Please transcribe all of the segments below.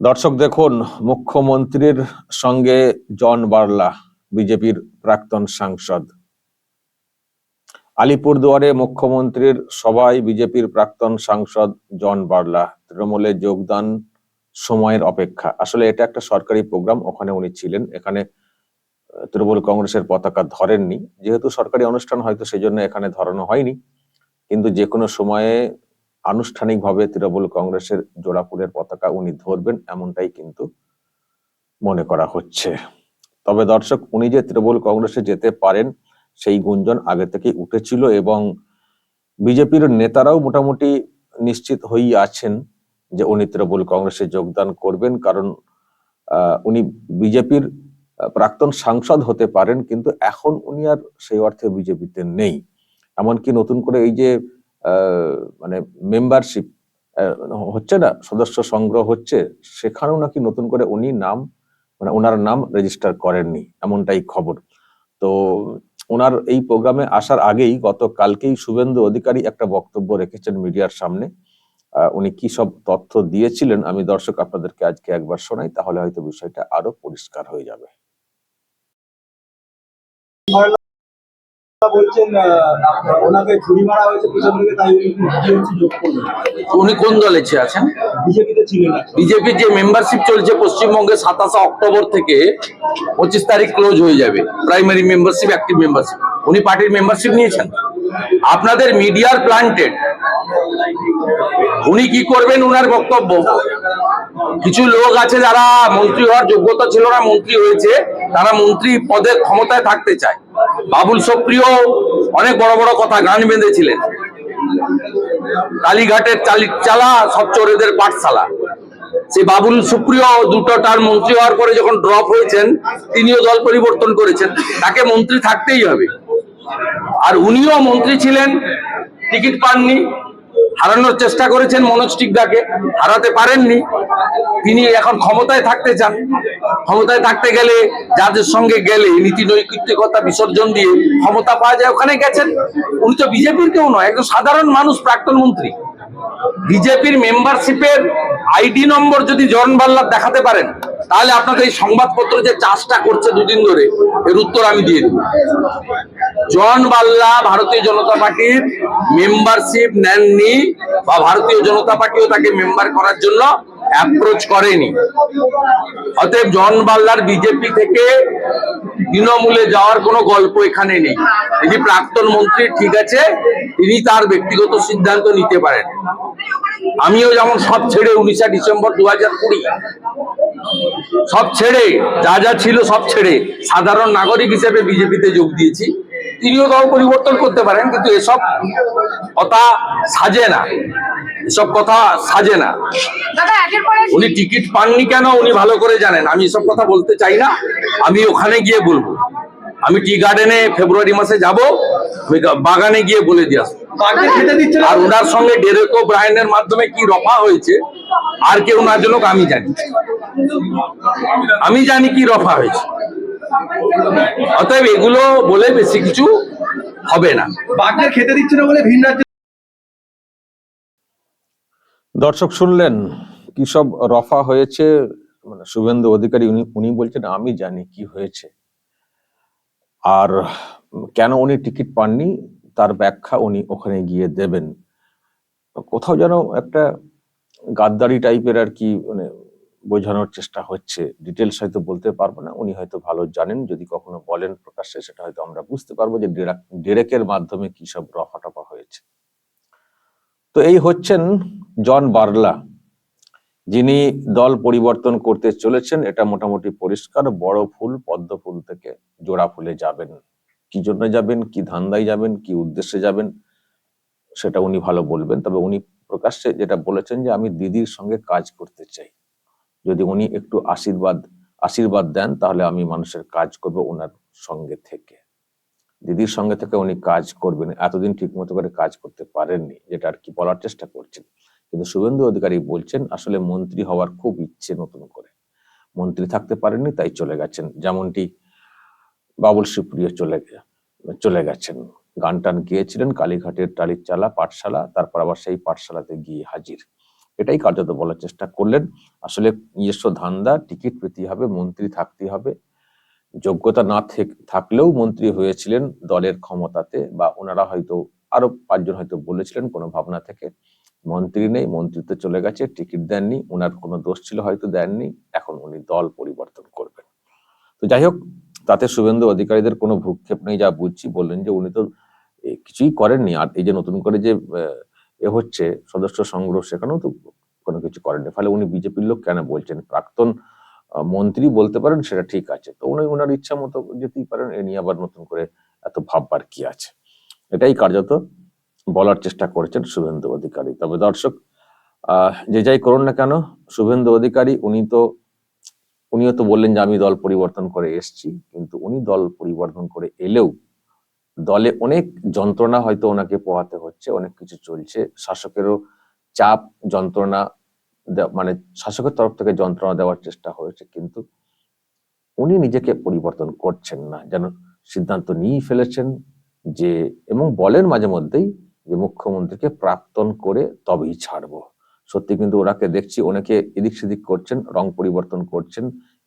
দর্শক দেখুন, মুখ্যমন্ত্রীর সঙ্গে জন বার্লা, বিজেপির প্রাক্তন সাংসদ। আলিপুরদুয়ারে মুখ্যমন্ত্রীর সভায় বিজেপির প্রাক্তন সাংসদ জন বার্লা। তৃণমূলে যোগদান সময়ের অপেক্ষা। আসলে এটা একটা সরকারি প্রোগ্রাম, ওখানে উনি ছিলেন। এখানে তৃণমূল কংগ্রেসের পতাকা ধরেননি। যেহেতু সরকারি অনুষ্ঠান, হয়তো সেই জন্য এখানে ধরানো হয়নি। কিন্তু যে কোনো সময়ে আনুষ্ঠানিকভাবে তৃণমূল কংগ্রেসের জোড়াপুরের পতাকা উনি ধরবেন এমনটাই কিন্তু মনে করা হচ্ছে। তবে দর্শক, উনি যে তৃণমূল কংগ্রেসে যেতে পারেন, সেই গুঞ্জন আগে থেকেই উঠেছিল এবং বিজেপির নেতারাও মোটামুটি নিশ্চিত হয়েই আছেন যে উনি তৃণমূল কংগ্রেসে যোগদান করবেন। কারণ উনি বিজেপির প্রাক্তন সাংসদ হতে পারেন, কিন্তু এখন উনি আর সেই অর্থে বিজেপিতে নেই। এমনকি নতুন করে এই যে মানে মেম্বারশিপ হচ্ছে না, সদস্য সংগ্রহ হচ্ছে, সেখানেও নাকি নতুন করে উনি নাম মানে ওনার নাম রেজিস্টার করেননি, এমনটাই খবর। তো ওনার এই প্রোগ্রামে আসার আগেই গতকালকেই শুভেন্দু অধিকারী একটা বক্তব্য রেখেছেন মিডিয়ার সামনে। উনি কি সব তথ্য দিয়েছিলেন, আমি দর্শক আপনাদেরকে আজকে একবার শোনাই, তাহলে হয়তো বিষয়টা আরও পরিষ্কার হয়ে যাবে। উনি কোন দলে আছেন? বিজেপির যে মেম্বারশিপ চলছে পশ্চিমবঙ্গে সাতাশে অক্টোবর থেকে পঁচিশ তারিখ ক্লোজ হয়ে যাবে প্রাইমারি মেম্বারশিপ অ্যাক্টিভ মেম্বারশিপ উনি পার্টির মেম্বারশিপ নিয়েছেন? আপনাদের মিডিয়ার প্লান্টেড উনি কি করবেন উনার বক্তব্য? কিছু লোক আছে যারা মন্ত্রী হওয়ার যোগ্যতা ছিল না মন্ত্রী হয়েছে তারা মন্ত্রী পদে ক্ষমতায় থাকতে চায়। বাবুল সুপ্রিয় অনেক বড় বড় কথা গান বেঁধেছিলেন। কালীঘাটের চালি সব চোরেদের পাঠশালা। সে বাবুল সুপ্রিয় দুটো তার মন্ত্রী হওয়ার পরে যখন ড্রপ হয়েছেন, তিনিও দল পরিবর্তন করেছেন। তাকে মন্ত্রী থাকতেই হবে। আর উনিও মন্ত্রী ছিলেন, টিকিট পাননি। হারানোর চেষ্টা করেছেন মনোজ টিকদাকে, হারাতে পারেননি। তিনি এখন ক্ষমতায় থাকতে চান। ক্ষমতায় থাকতে গেলে যাদের সঙ্গে গেলে নীতি নৈতিকতা বিসর্জন দিয়ে ক্ষমতা পাওয়া যায়। ওখানে গেছেন। উনি তো বিজেপির কেউ নয়, একজন সাধারণ মানুষ, প্রাক্তন মন্ত্রী। বিজেপির মেম্বারশিপের আইডি নম্বর যদি জন বাল্লার দেখাতে পারেন, তাহলে আপনাদের এই সংবাদপত্র যে চাষটা করছে দুদিন ধরে, এর উত্তর আমি দিয়ে দেব। জন বাল্লা ভারতীয় জনতা পার্টির মেম্বারশিপ নেননি বা ভারতীয় জনতা পার্টিও তাকে মেম্বার করার জন্য অ্যাপ্রোচ করেনি। অতএব জন বাল্লার বিজেপি থেকে তৃণমূলে যাওয়ার কোনো গল্প এখানে নেই। এই যে প্রাক্তন মন্ত্রী, ঠিক আছে, তিনি তার ব্যক্তিগত সিদ্ধান্ত নিতে পারেন। আমিও যেমন সব ছেড়ে উনিশে ডিসেম্বর দু হাজার কুড়ি, সব ছেড়ে, যা যা ছিল সব ছেড়ে সাধারণ নাগরিক হিসেবে বিজেপিতে যোগ দিয়েছি। তিনিও দল পরিবর্তন করতে পারেন, কিন্তু এসব কথা সাজে না। এসব কথা সাজে না। উনি টিকিট পাননি কেন? উনি ভালো করে জানেন। আমি এসব কথা বলতে চাই না। আমি ওখানে গিয়ে বলব। আমি টি গার্ডেনে ফেব্রুয়ারি মাসে যাব। আমি বাগানে গিয়ে বলে দিয়ে আসব। আর ওনার সঙ্গে ডেরেকো ব্রায়নের মাধ্যমে কি রফা হয়েছে আর কেউ না জানুক আমি জানি। আমি জানি কি রফা হয়েছে। অতএব এগুলো বলে বেশি কিছু হবে না। বাঘকে খেতে দিচ্ছে না বলে ভিন রাজ্যে দর্শক শুনলেন কি সব রফা হয়েছে? মানে শুভেন্দু অধিকারী উনি উনি বলছেন, আমি জানি কি হয়েছে। আর কেন উনি টিকিট পাননি? তার ব্যাখ্যা উনি ওখানে গিয়ে দেবেন। কোথাও যেন একটা গাদ্দারি টাইপের আর কি মানে বোঝানোর চেষ্টা হচ্ছে। ডিটেলস হয়তো বলতে পারব না, উনি হয়তো ভালো জানেন। যদি কখনো বলেন প্রকাশ্যে, সেটা হয়তো আমরা বুঝতে পারব যে ডেরাক- ডেরেকের মাধ্যমে কি সব রফা টফা হয়েছে। তো এই হচ্ছেন জন বার্লা, যিনি দল পরিবর্তন করতে চলেছেন, এটা মোটামুটি পরিষ্কার, বড় ফুল, পদ্ম ফুল থেকে জোড়া ফুলে যাবেন। কি জন্য যাবেন, কি ধান্দায় যাবেন, কি উদ্দেশ্যে যাবেন, সেটা উনি ভালো বলবেন। তবে উনি প্রকাশ্যে যেটা বলেছেন যে, আমি দিদির সঙ্গে কাজ করতে চাই। যদি উনি একটু আশীর্বাদ আশীর্বাদ দেন, তাহলে আমি মানুষের কাজ করব ওনার সঙ্গে থেকে। দিদির সঙ্গে থেকে উনি কাজ করবেন, এতদিন ঠিক মতো করে কাজ করতে পারেননি, যেটা আর কি বলার চেষ্টা করছেন। কিন্তু শুভেন্দু অধিকারী বলছেন, আসলে মন্ত্রী হওয়ার খুব ইচ্ছে নতুন করে। মন্ত্রী থাকতে পারেননি, তাই চলে গেছেন। যেমনটি বাবুল সুপ্রিয় চলে চলে গেছেন। গান টান গিয়েছিলেন কালীঘাটের টালির চালা পাঠশালা, তারপর আবার সেই পাঠশালাতে গিয়ে হাজির। এটাই কার্যত বলার চেষ্টা করলেন। আসলে নিজস্ব ধান্দা, টিকিট পেতে হবে, মন্ত্রী থাকতে হবে। যোগ্যতা না থেক- থাকলেও মন্ত্রী হয়েছিলেন দলের ক্ষমতাতে, বা ওনারা হয়তো আরও পাঁচজন হয়তো বলেছিলেন কোনো ভাবনা থেকে। মন্ত্রী নেই মন্ত্রিত্ব চলে গেছে, টিকিট দেননি ওনার কোনো দোষ ছিল হয়তো দেননি, এখন উনি দল পরিবর্তন করবেন। তো যাই হোক, তাতে শুভেন্দু অধিকারীদের কোনো ভূক্ষেপ নেই যা বুঝছি, বললেন যে উনি তো কিছুই করেননি, আর এই যে নতুন করে যে, এ হচ্ছে সদস্য সংগ্রহ সেখানেও তো কোনো কিছু করেননি, ফলে উনি বিজেপির লোক কেন বলছেন? প্রাক্তন মন্ত্রী বলতে পারেন সেটা ঠিক আছে, তো উনি ওনার ইচ্ছা মতো যেতেই পারেন, এ নিয়ে আবার নতুন করে এত ভাববার কি আছে? এটাই কার্যত বলার চেষ্টা করেছেন শুভেন্দু অধিকারী। তবে দর্শক যে যাই করুন না কেন, শুভেন্দু অধিকারী উনি তো, উনিও তো বললেন যে আমি দল পরিবর্তন করে এসছি, কিন্তু উনি দল পরিবর্তন করে এলেও দলে অনেক যন্ত্রণা হয়তো ওনাকে পোহাতে হচ্ছে, অনেক কিছু চলছে। শাসকেরও চাপ, যন্ত্রণা মানে শাসকের তরফ থেকে যন্ত্রণা দেওয়ার চেষ্টা হয়েছে, কিন্তু উনি নিজেকে পরিবর্তন করছেন না। যেন সিদ্ধান্ত নিয়েই ফেলেছেন যে, এবং বলেন মাঝে মধ্যেই যে মুখ্যমন্ত্রীকে প্রাক্তন করে তবেই ছাড়বো। সত্যি কিন্তু ওনাকে দেখছি অনেকে এদিক সেদিক করছেন, রং পরিবর্তন করছেন,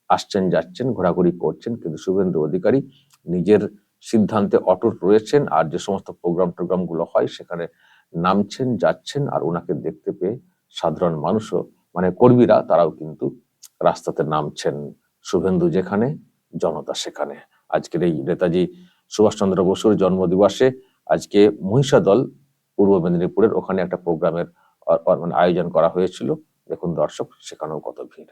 আসছেন, যাচ্ছেন, ঘোরাঘুরি করছেন, কিন্তু শুভেন্দু অধিকারী নিজের সিদ্ধান্তে অটুট রয়েছেন আর যে সমস্ত প্রোগ্রাম টোগ্রামগুলো হয় সেখানে নামছেন, যাচ্ছেন আর ওনাকে দেখতে পেয়ে সাধারণ মানুষও মানে কর্মীরা তারাও কিন্তু রাস্তাতে নামছেন শুভেন্দু যেখানে, জনতা সেখানে। আজকের এই নেতাজি সুভাষচন্দ্র বসুর জন্মদিবসে আজকে মহিষাদল পূর্ব মেদিনীপুরের ওখানে একটা প্রোগ্রামের মানে আয়োজন করা হয়েছিল। দেখুন দর্শক সেখানেও কত ভিড়।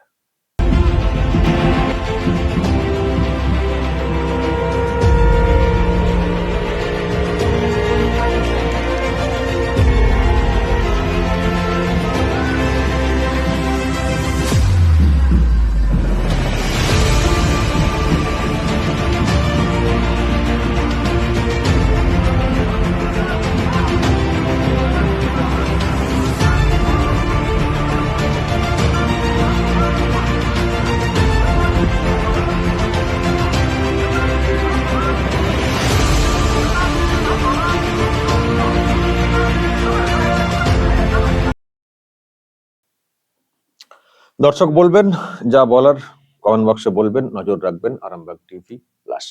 দর্শক বলবেন যা বলার কমেন্ট বক্সে বলবেন নজর রাখবেন আরামবাগ টিভি প্লাস